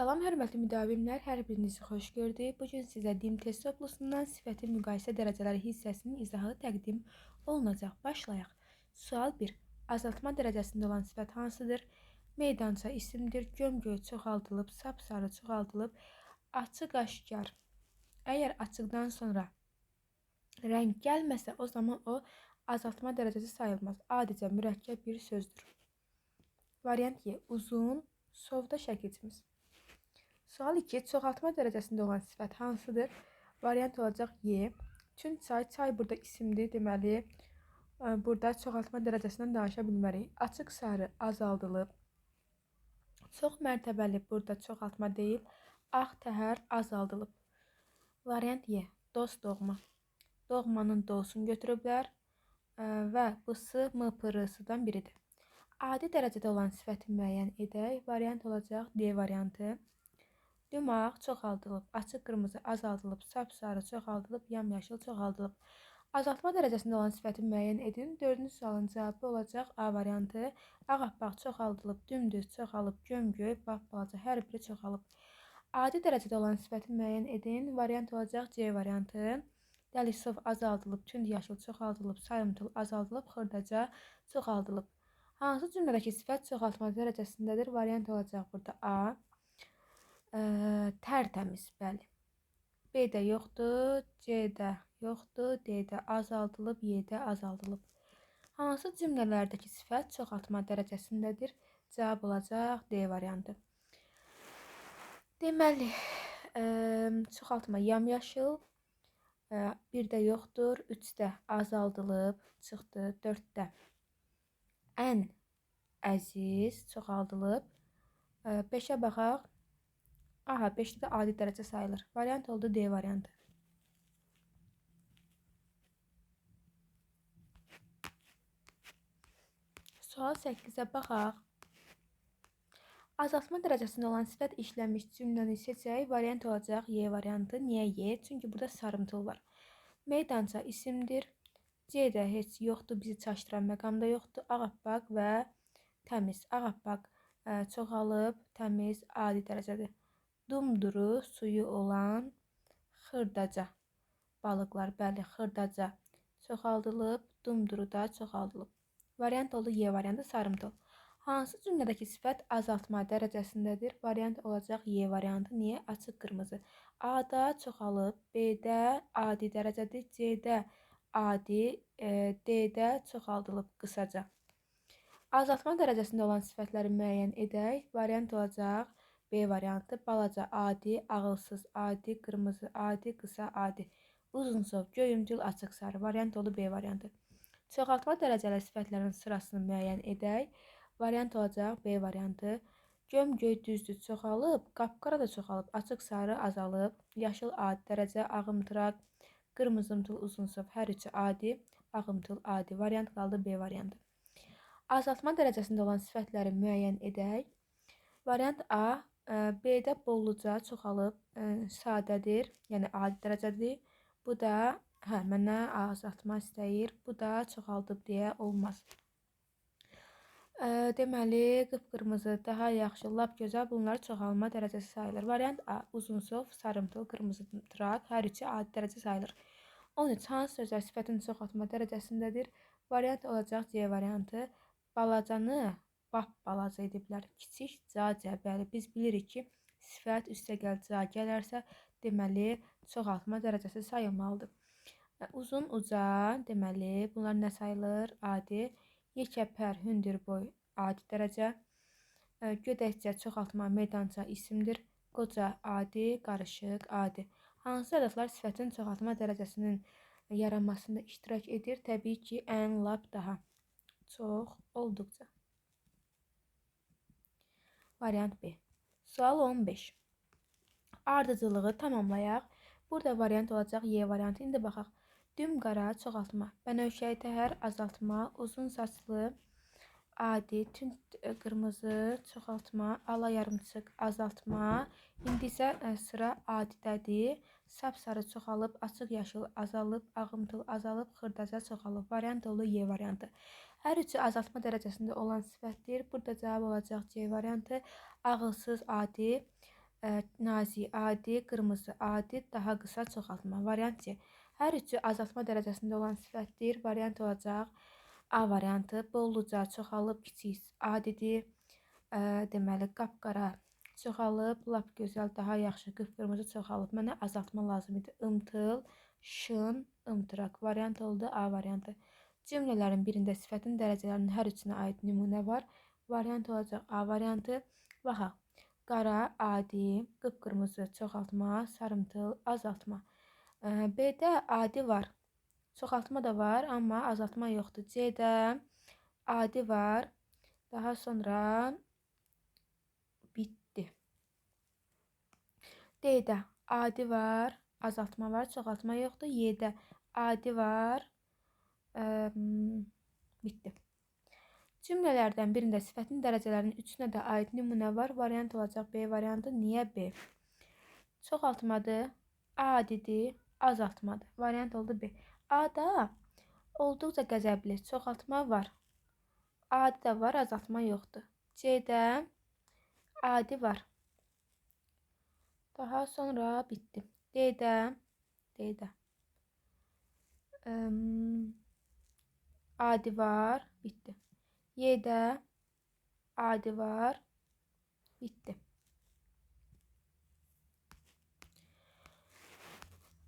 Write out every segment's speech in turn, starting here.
Salam hörmətli müdavimlər, hər birinizi xoş gördük. Bu gün sizə dim test toplusundan sifətin müqayisə dərəcələri hissəsinin izahı təqdim olunacaq. Başlayaq. Sual 1. Azaltma dərəcəsində olan sifət hansıdır? Meydança isimdir. Gömgöy çoxaldılıb, sapsarı çoxaldılıb, açıq aşkar. Əgər açıqdan sonra rəng gəlməsə, o zaman o azaltma dərəcəsi sayılmaz. Adicə mürəkkəb bir sözdür. Variant Y. Uzun, sovda şəkilçimiz. Sual 2. Çoxaltma dərəcəsində olan sifət hansıdır? Variant olacaq Y. Tünd çay, çay burada isimdir. Deməli, e, burada çoxaltma dərəcəsindən danışa bilmərik. Açıq sarı azaldılıb. Çox mərtəbəli burada çoxaltma deyil. Ağ təhər azaldılıb. Variant Y. Dost doğma. Doğmanın dosunu götürüblər e, və bısı m pırısıdan biridir. Adi dərəcədə olan sifəti müəyyən edək. Variant olacaq D variantı. Dümağ çoxaldılıb, açıq qırmızı azaldılıb, sapsarı çoxaldılıb, yamyaşıl çoxaldılıb. Azaltma dərəcəsində olan sifəti müəyyən edin. 4-cü sualın cavabı olacaq A variantı. Ağappaq çoxaldılıb, dümdüz çoxalıb, gömgöy, balaca hər biri çoxalıb. Adi dərəcədə olan sifəti müəyyən edin. Variant olacaq C variantı. Dəlisov azaldılıb, tünd yaşıl çoxaldılıb, sayımtıl azaldılıb, xırdaca çoxaldılıb. Hansı cümlədəki sifət çoxaltma dərəcəsindədir? Variant olacaq burada A. Ə, tərtəmiz, bəli. B-də yoxdur, C-də yoxdur, D-də azaldılıb, Y-də azaldılıb. Hansı cümlələrdəki sifət çoxaltma dərəcəsindədir? Cavab olacaq D variantı. Deməli, ə, çoxaltma yamyaşıl, ə, 1-də yoxdur, 3-də azaldılıb, çıxdı, 4-də ən əziz çoxaldılıb. 5-ə baxaq. 5'te de adi derece sayılır. Variant oldu D variantı. Sual 8-ə baxaq. Azaltma dərəcəsində olan sifət işlənmiş cümləni seçək. Variant olacaq Y variantı. Niyə Y? Çünki burada sarımtıl var. Meydança isimdir. C-də heç yoxdur, bizi çaşdıran məqamda yoxdur. Ağappaq və təmiz. Ağappaq çoxalıb, təmiz, adi dərəcədir dumduru suyu olan xırdaca balıqlar, bəli, xırdaca çoxaldılıb, dumduru da çoxaldılıb. Variant oldu Y variantı sarımtıl. Hansı cümlədəki sifət azaltma dərəcəsindədir? Variant olacaq Y variantı. Niyə? Açıq qırmızı. A-da çoxalıb, B-də adi dərəcədir, C-də adi, e, D-də çoxaldılıb qısaca. Azaltma dərəcəsində olan sifətləri müəyyən edək. Variant olacaq B variantı balaca, adi, ağılsız, adi, qırmızı, adi, qısa, adi. Uzunsov, göyümcül, açıq sarı. Variant oldu B variantı. Çoxaltma dərəcəli sifətlərin sırasını müəyyən edək. Variant olacaq B variantı. Göm göy düzdür çoxalıb, qapqara da çoxalıb, açıq sarı azalıb, yaşıl adi dərəcə, ağımtıraq, qırmızımtıl, uzunsov hər üçü adi, ağımtıl adi. Variant qaldı B variantı. Azaltma dərəcəsində olan sifətləri müəyyən edək. Variant A B-də bolluca çoxalıb sadədir, yəni adi dərəcədir. Bu da hə, mənə azaltma istəyir. Bu da çoxaldıb deyə olmaz. Deməli, qıpqırmızı daha yaxşı, lap gözəl bunlar çoxalma dərəcəsi sayılır. Variant A. Uzunsov, sarımtıl, qırmızı tıraq hər üçü adi dərəcə sayılır. 13. Hansı sözlər sifətin çoxaltma dərəcəsindədir? Variant olacaq C variantı. Balacanı bap balaca ediblər. Kiçik ca Bəli, biz bilirik ki, sifət üstəgəl ca gələrsə, deməli çoxaltma dərəcəsi sayılmalıdır. Uzun uca, deməli bunlar nə sayılır? Adi. Yekəpər, hündürboy, adi dərəcə. Gödəkcə çoxaltma meydança isimdir. Qoca, adi, qarışıq, adi. Hansı ədədlər sifətin çoxaltma dərəcəsinin yaranmasında iştirak edir? Təbii ki, ən lap daha çox, olduqca. Variant B. Sual 15. Ardıcılığı tamamlayaq. Burada variant olacaq Y variantı. İndi baxaq. Düm qara çoxaltma, bənövşəyi təhər azaltma, uzun saçlı, adi, tünd e, qırmızı çoxaltma, ala yarımçıq azaltma. İndi isə e, sıra adidədir. Sapsarı çoxalıb, açıq yaşıl azalıb, ağımtıl azalıb, xırdaca çoxalıb. Variant oldu Y variantı. Hər üçü azaltma dərəcəsində olan sifətdir. Burada cavab olacaq C variantı. Ağılsız, adi, Ə, nazik, adi, qırmızı, adi, daha qısa çoxaltma. Variant C. Hər üçü azaltma dərəcəsində olan sifətdir. Variant olacaq A variantı. Bolluca çoxalıb kiçik adidir. Ə, deməli qapqara çoxalıb, lap gözəl, daha yaxşı qıpqırmızı çoxalıb. Mənə azaltma lazım idi. Imtıl, şın, ımtıraq. Variant oldu A variantı. Cümlələrin birində sifətin dərəcələrinin hər üçünə aid nümunə var. Variant olacaq A variantı. Baxaq. Qara, adi, qıpqırmızı, çoxaltma, sarımtıl, azaltma. B-də adi var. Çoxaltma da var, amma azaltma yoxdur. C-də adi var. Daha sonra bitdi. D-də adi var, azaltma var, çoxaltma yoxdur. Y-də adi var, ə, bitdi. Cümlələrdən birində sifətin dərəcələrinin üçünə də aid nümunə var. Variant olacaq B variantı. Niyə B? Çoxaltmadır, adidir, azaltmadır. Variant oldu B. A-da olduqca qəzəbli, çoxaltma var. Də var, azaltma yoxdur. C-də adi var. Daha sonra bitdi. D-də D-də ım, adi var, bitdi. Y-də adi var, bitdi.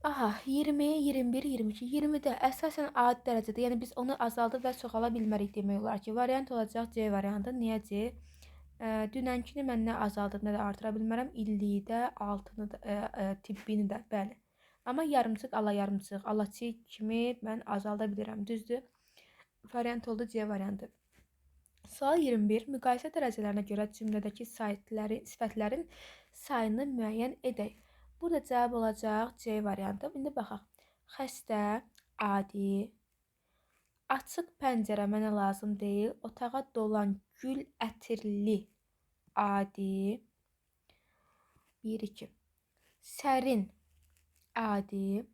Aha, 20, 21, 22. 20-də əsasən adi dərəcədə, yəni biz onu azaldıb və çoxala bilmərik demək olar ki, variant olacaq C variantı. Niyə C? Ə, dünənkini mən nə azaldıb, nə də artıra bilmərəm. İlliyi də, altını da, ə, ə, tibbini də, bəli. Amma yarımçıq, ala yarımçıq, alaçı kimi mən azalda bilirəm. Düzdür? Variant oldu C variantı. Sual 21. Müqayisə dərəcələrinə görə cümlədəki saytları, sifətlərin sayını müəyyən edək. Burada cavab olacaq C variantı. İndi baxaq. Xəstə, adi, açıq pəncərə mənə lazım deyil. Otağa dolan gül ətirli, adi. 1 2. Sərin, adi.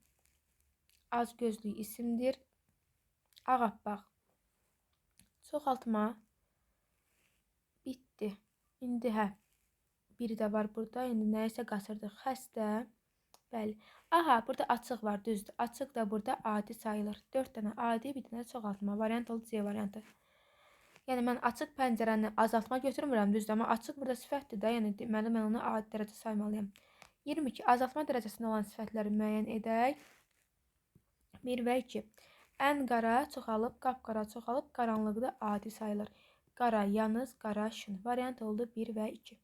Az gözlü isimdir. Ağappaq. Çoxaltma. Bitdi. İndi hə. Biri də var burada. İndi nəyisə qasırdıq. Xəstə. Bəli. Aha, burada açıq var, düzdür. Açıq da burada adi sayılır. 4 dənə adi, bir dənə çoxaltma. Variant oldu C variantı. Yəni mən açıq pəncərəni azaltma götürmürəm, düzdür, amma açıq burada sifətdir də, yəni deməli mən onu adi dərəcə saymalıyam. 22. Azaltma dərəcəsində olan sifətləri müəyyən edək. 1 və 2. Ən qara çoxalıb, qapqara çoxalıb, qaranlıqda adi sayılır. Qara, yanız, qara, şın. Variant oldu 1 və 2.